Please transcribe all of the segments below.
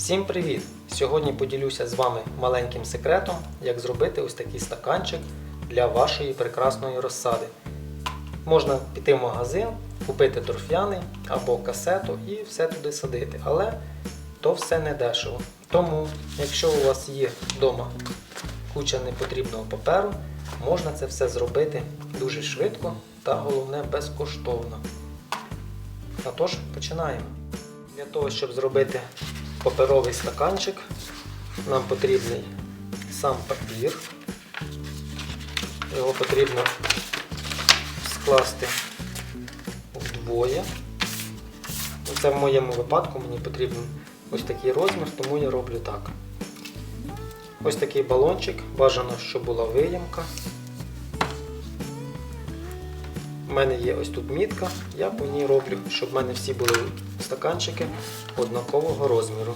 Всім привіт! Сьогодні поділюся з вами маленьким секретом, як зробити ось такий стаканчик для вашої прекрасної розсади. Можна піти в магазин, купити торф'яний або касету і все туди садити, але то все не дешево. Тому, якщо у вас є вдома куча непотрібного паперу, можна це все зробити дуже швидко та головне безкоштовно. А тож починаємо. Для того, щоб зробити паперовий стаканчик, нам потрібний сам папір. Його потрібно скласти вдвоє. Це в моєму випадку мені потрібен ось такий розмір, тому я роблю так. Ось такий балончик, бажано, щоб була виємка. У мене є ось тут мітка, я по ній роблю, щоб в мене всі були стаканчики однакового розміру.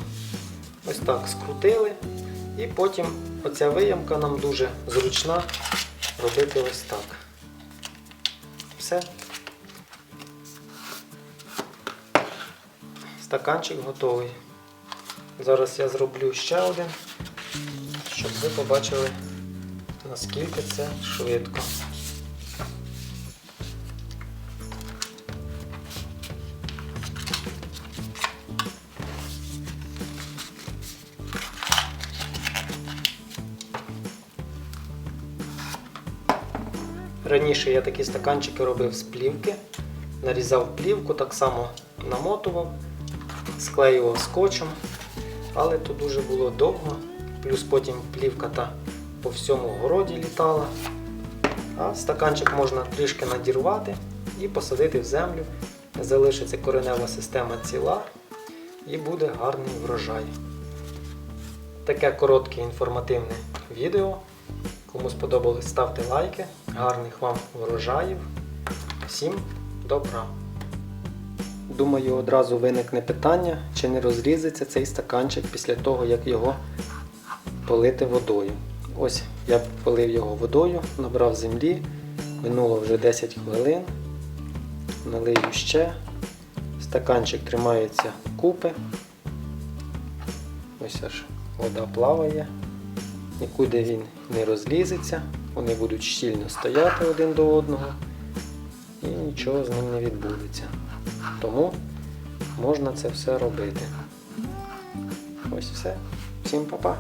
Ось так скрутили. І потім оця виямка нам дуже зручна робити ось так. Все. Стаканчик готовий. Зараз я зроблю ще один, щоб ви побачили, наскільки це швидко. Раніше я такі стаканчики робив з плівки, нарізав плівку, так само намотував, склеював скотчем, але то дуже було довго, плюс потім плівка та по всьому городі літала. А стаканчик можна трішки надірвати і посадити в землю. Залишиться коренева система ціла і буде гарний врожай. Таке коротке інформативне відео. Кому сподобалось, ставте лайки. Гарних вам врожаїв. Всім добра. Думаю, одразу виникне питання, чи не розрізиться цей стаканчик після того, як його полити водою. Ось я полив його водою, набрав землі, минуло вже 10 хвилин. Налию ще. Стаканчик тримається купи. Ось аж вода плаває. Нікуди він не розлізеться, вони будуть щільно стояти один до одного і нічого з ним не відбудеться. Тому можна це все робити. Ось все. Всім па-па!